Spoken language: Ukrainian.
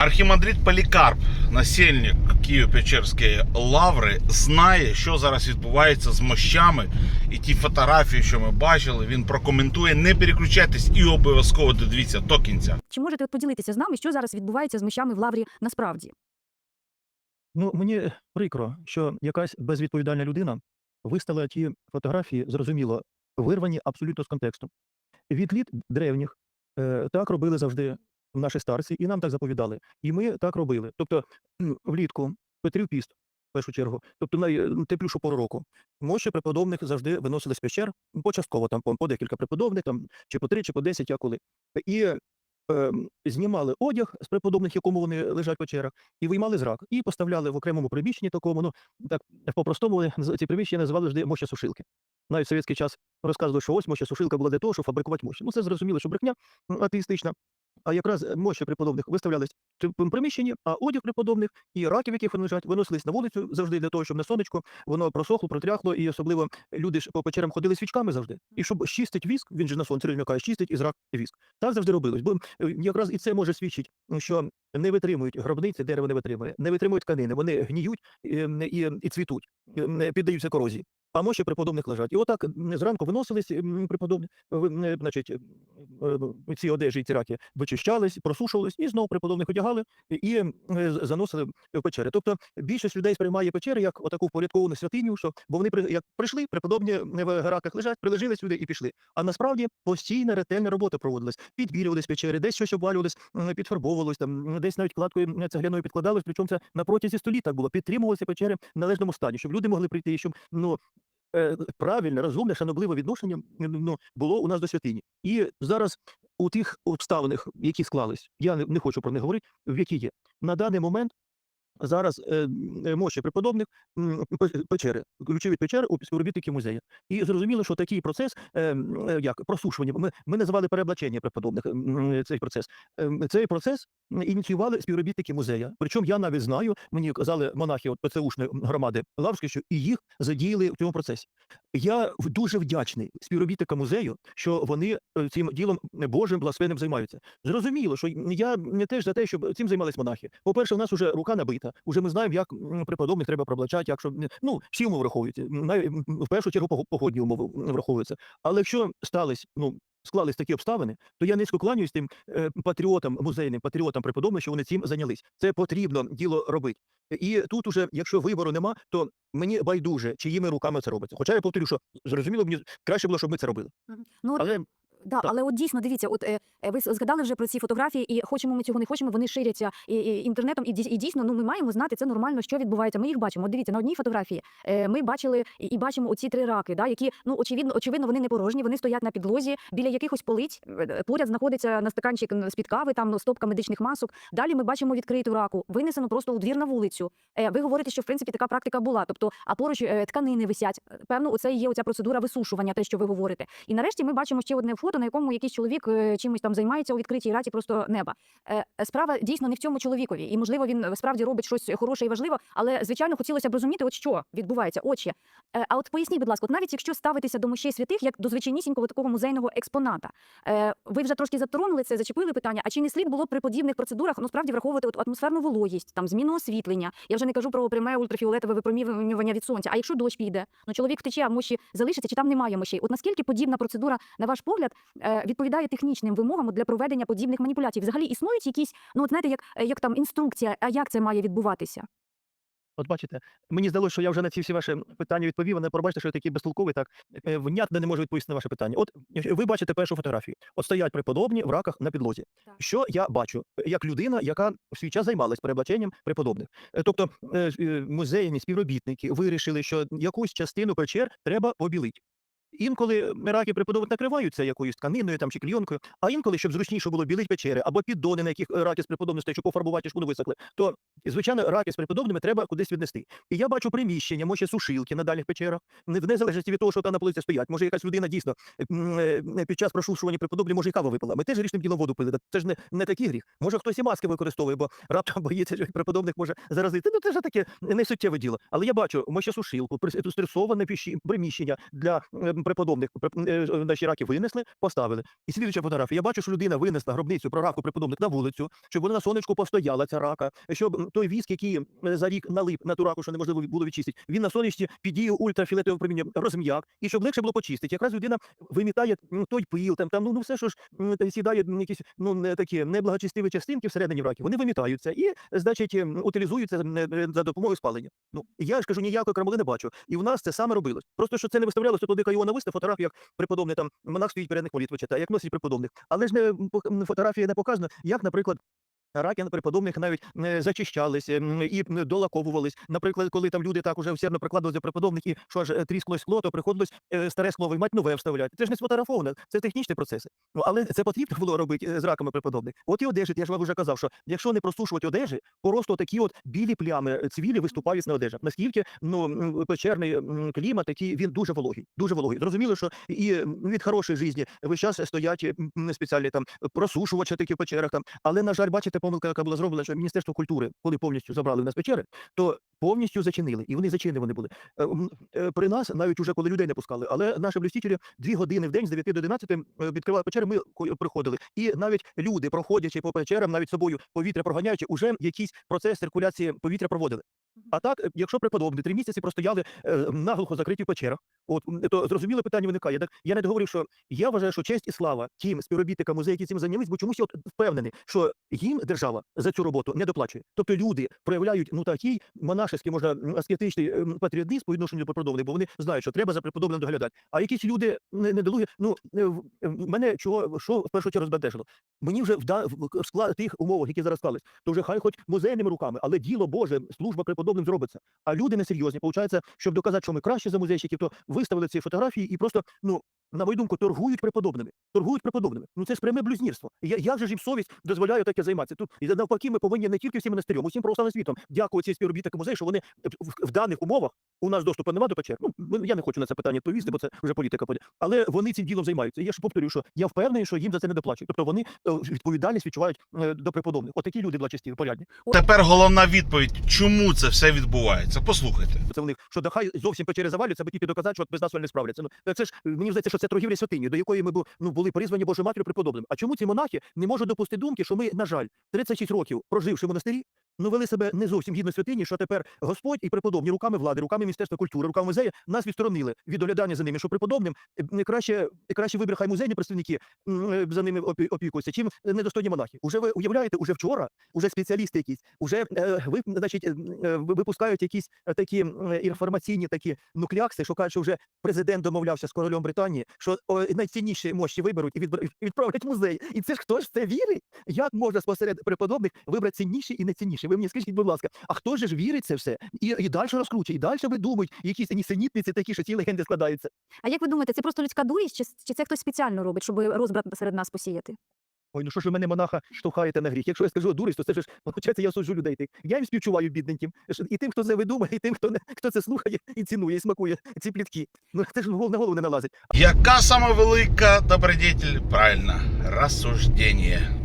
Архімандрит Полікарп, насельник Києво-Печерської лаври, знає, що зараз відбувається з мощами. І ті фотографії, що ми бачили, він прокоментує. Не переключайтесь і обов'язково додивіться до кінця. Чи можете поділитися з нами, що зараз відбувається з мощами в лаврі насправді? Ну, мені прикро, що якась безвідповідальна людина виставила ті фотографії, зрозуміло, вирвані абсолютно з контексту. Від літ древніх е, так робили завжди наші старці, і нам так заповідали. І ми так робили. Тобто, влітку Петрів піст, в першу чергу, тобто найтеплішу пору року. Мощі преподобних завжди виносили з пещер, почастково там по, декілька преподобних, там чи по три, чи по десять, я коли. І ем, знімали одяг з преподобних, якому вони лежать в печерах, і виймали зрак, і поставляли в окремому приміщенні такому, ну так по-простому ці приміщення називали завжди моща сушилки. Навіть в совєтський час розказували, що ось моща сушилка була для того, щоб фабрикувати мощі. Ну це зрозуміло, що брехня атеїстична. А якраз е, мощі преподобних виставлялись в приміщенні, а одяг преподобних і раків, яких вони лежать, виносились на вулицю завжди для того, щоб на сонечко воно просохло, протряхло, і особливо люди ж по печерам ходили свічками завжди. І щоб чистить віск, він же на сонці каже, чистить із рак віск. Так завжди робилось. Бо е, якраз і це може свідчити, що не витримують гробниці, дерево не витримує, не витримують тканини, вони гніють е, і, і цвітуть, е, не піддаються корозії. А мощі преподобних лежать. І отак зранку виносились м, преподобні, е, значить, ці одежі, і ці раки вичищались, просушувались, і знову преподобних одягали і заносили в печери. Тобто більшість людей сприймає печери як отаку впорядковану святиню, що бо вони як прийшли, преподобні в раках лежать, прилежили сюди і пішли. А насправді постійна ретельна робота проводилась. Підбілювались печери, десь щось обвалювалось, підфарбовувалось, там десь навіть кладкою цегляною підкладалось. Причому це на протязі століть так було. Підтримувалися печери в належному стані, щоб люди могли прийти, щоб ну. Е, Правильне, розумне, шанобливе відношення ну, було у нас до святині. І зараз у тих обставинах, які склались, я не, хочу про них говорити, в які є. На даний момент зараз е, мощі преподобних печери, ключові печери у співробітників музею. І зрозуміло, що такий процес, е, е, як просушування, ми, ми називали переоблачення преподобних цей процес. Цей процес ініціювали співробітники музею. Причому я навіть знаю, мені казали монахи от ПЦУшної громади Лаврської, що і їх задіяли в цьому процесі. Я дуже вдячний співробітникам музею, що вони цим ділом Божим благословенним займаються. Зрозуміло, що я не теж за те, щоб цим займались монахи. По-перше, у нас вже рука набита. Уже ми знаємо, як преподобних треба проблачати, як щоб ну всі умови враховуються. В першу чергу погодні умови враховуються. Але якщо стались, ну. Склались такі обставини, то я низько кланяюсь тим е, патріотам, музейним патріотам преподобних, що вони цим зайнялись. Це потрібно діло робити. І тут уже, якщо вибору нема, то мені байдуже, чиїми руками це робиться. Хоча я повторю, що зрозуміло, мені краще було, щоб ми це робили. Ну, Але да, так. але от дійсно дивіться, от е, е, ви згадали вже про ці фотографії, і хочемо ми цього не хочемо, вони ширяться і, і, інтернетом, і, і дійсно ну, ми маємо знати це нормально, що відбувається. Ми їх бачимо. От дивіться, на одній фотографії е, ми бачили і, і бачимо оці три раки, да, які ну очевидно, очевидно, вони не порожні, вони стоять на підлозі біля якихось полиць. Е, Поряд знаходиться на стаканчик з-під кави, там ну, стопка медичних масок. Далі ми бачимо відкриту раку, винесено просто у двір на вулицю. Е, Ви говорите, що в принципі така практика була. Тобто, а поруч е, тканини висять. Е, Певно, оце і є оця процедура висушування, те, що ви говорите. І нарешті ми бачимо ще одне фото, на якому якийсь чоловік е, чимось там займається у відкритій раті просто неба. Е, Справа дійсно не в цьому чоловікові, і можливо він е, справді робить щось хороше і важливе, але звичайно хотілося б розуміти, от що відбувається. Очі. Е, А от поясніть, будь ласка, от навіть якщо ставитися до мощей святих як до звичайнісінького такого музейного експоната, е, ви вже трошки затронули це, зачепили питання. А чи не слід було при подібних процедурах ну справді враховувати от атмосферну вологість, там зміну освітлення? Я вже не кажу про пряме ультрафіолетове випромінювання від сонця. А якщо дощ піде, ну чоловік втече, а мощі залишиться, чи там немає мощей? От наскільки подібна процедура, на ваш погляд, е, відповідає технічним вимогам для проведення подібних маніпуляцій? Взагалі існують якісь, ну от знаєте, як, е, як там інструкція, а як це має відбуватися? От бачите, мені здалося, що я вже на ці всі ваші питання відповів, але пробачте, що я такий безтолковий, так е, внятно не можу відповісти на ваше питання. От е, ви бачите першу фотографію. От стоять преподобні в раках на підлозі. Так. Що я бачу? Е, Як людина, яка в свій час займалась переоблаченням преподобних. Е, Тобто е, е, музейні співробітники вирішили, що якусь частину печер треба побілити. Інколи раки преподобних накриваються якоюсь тканиною там чи клійонкою, а інколи, щоб зручніше було білить печери або піддони, на яких раки з приподобності, щоб пофарбувати, шкуну висохли, то звичайно раки з преподобними треба кудись віднести. І я бачу приміщення, може сушилки на дальніх печерах, в незалежності від того, що там на полиці стоять. Може, якась людина дійсно е, під час прошушування преподобні, може, і каву випила. Ми теж річним ділом воду пили. Це ж не, не такий гріх. Може, хтось і маски використовує, бо раптом боїться, що преподобних може заразити. Ну, це ж таке не суттєве діло. Але я бачу, може, сушилку, стресоване приміщення для ем, преподобних преп- е, е, наші раки винесли, поставили. І слідуюча фотографія. Я бачу, що людина винесла гробницю про раку преподобних на вулицю, щоб вона на сонечку постояла, ця рака, щоб той віск, який е, за рік налип на ту раку, що неможливо було відчистити, він на сонячці під дією ультрафіолетового проміння розм'як, і щоб легше було почистити. Якраз людина вимітає той пил, там, там ну, ну все, що ж сідає якісь ну, такі неблагочестиві частинки всередині в ракі, вони вимітаються і, значить, утилізуються е, за допомогою спалення. Ну, я ж кажу, ніякої крамоли не бачу. І в нас це саме робилось. Просто що це не виставлялося туди Іона вистав фотографію, як преподобний там монах стоїть перед них молитву читає, як носить преподобних. Але ж не фотографія не показано, як, наприклад. Раки на преподобних навіть е, зачищались і долаковувались. Наприклад, коли там люди так уже всерно прикладували до преподобних і що аж е, тріскалось скло, то приходилось е, старе слово виймати, нове вставляти. Це ж не сфотографовано, це технічні процеси. Ну але це потрібно було робити з раками преподобних. От і одежі, я ж вам вже казав, що якщо не просушувати одежі, просто такі от білі плями цвілі виступають на одежах. Наскільки ну печерний клімат, такий він дуже вологий, дуже вологий. Зрозуміло, що і від хорошої житті весь час стоять спеціальні там просушувачі такі в печерах там. Але на жаль, бачите, помилка, яка була зроблена, що Міністерство культури, коли повністю забрали в нас печери, то повністю зачинили, і вони зачинені були. Е, е, При нас, навіть уже коли людей не пускали, але наші блюстителі дві години в день з 9 до 11 е, відкривали печери, ми приходили. І навіть люди, проходячи по печерам, навіть собою повітря проганяючи, уже якийсь процес циркуляції повітря проводили. А так, якщо преподобні три місяці простояли е, наглухо закриті в печерах, от то зрозуміле питання виникає. Так я не договорив, що я вважаю, що честь і слава тим співробітникам музею, які цим зайнялись, бо чомусь от впевнений, що їм держава за цю роботу не доплачує. Тобто люди проявляють ну такий монашеский, можна аскетичний патріотизм по відношенню до преподобних, бо вони знають, що треба за преподобним доглядати. А якісь люди не- недолугі, ну е, е, мене чого що в першу чергу збентежило? Мені вже в, в склад тих умовах, які зараз склались, то вже хай хоч музейними руками, але діло Боже, служба преподобним зробиться. А люди несерйозні. Получається, щоб доказати, що ми краще за музейщиків, то виставили ці фотографії і просто, ну, на мою думку, торгують преподобними. Торгують преподобними. Ну це ж пряме блюзнірство. Я, як же ж їм совість дозволяє таке займатися? Тут і навпаки, ми повинні не тільки всім монастирям, усім православним світом дякувати цим співробітникам музею, що вони в, в даних умовах у нас доступу немає до печер. Ну я не хочу на це питання відповісти, бо це вже політика буде. Але вони цим ділом займаються. І я ж повторюю, що я впевнений, що їм за це не доплачують. Тобто вони е, відповідальність відчувають е, до преподобних. Отакі люди благочесті, порядні. Тепер головна відповідь, чому це все відбувається. Послухайте. Це в них, що да хай зовсім печери завалюються, аби тільки доказати, що без нас вони не справляться. Ну це ж мені здається, що це торгівля святині, до якої ми б ну, були призвані Божою матір'ю преподобним. А чому ці монахи не можуть допустити думки, що ми, на жаль, 36 років проживши в монастирі, ну вели себе не зовсім гідно святині, що тепер Господь і преподобні руками влади, руками Міністерства культури, руками музею нас відсторонили від доглядання за ними, що преподобним е, краще, краще вибір хай музейні представники е, за ними опікуються, чим недостойні монахи. Уже ви уявляєте, уже вчора, уже спеціалісти якісь, уже е, ви, значить, е, е, ви- випускають якісь е, такі е, інформаційні такі нуклякси, що кажуть, що вже президент домовлявся з королем Британії, що найцінніші мощі виберуть і відправлять музей. І це ж хто ж це вірить? Як можна спосеред преподобних вибрати цінніші і найцінніші? Ви мені скажіть, будь ласка, а хто же ж вірить це все? І, і далі розкручує, і далі видумують якісь нісенітниці такі, що ці легенди складаються. А як ви думаєте, це просто людська дурість, чи, чи це хтось спеціально робить, щоб розбрат серед нас посіяти? Ой, ну що ж ви мене монаха штовхаєте на гріх? Якщо я скажу дурість, то це ж виходить, я осуджу людей. тих. Я їм співчуваю бідненьким. І тим, хто це видумає, і тим, хто не хто це слухає і цінує, і смакує ці плітки. Ну це ж на голову не налазить. Яка сама велика добродетель? Правильно, розсуждення.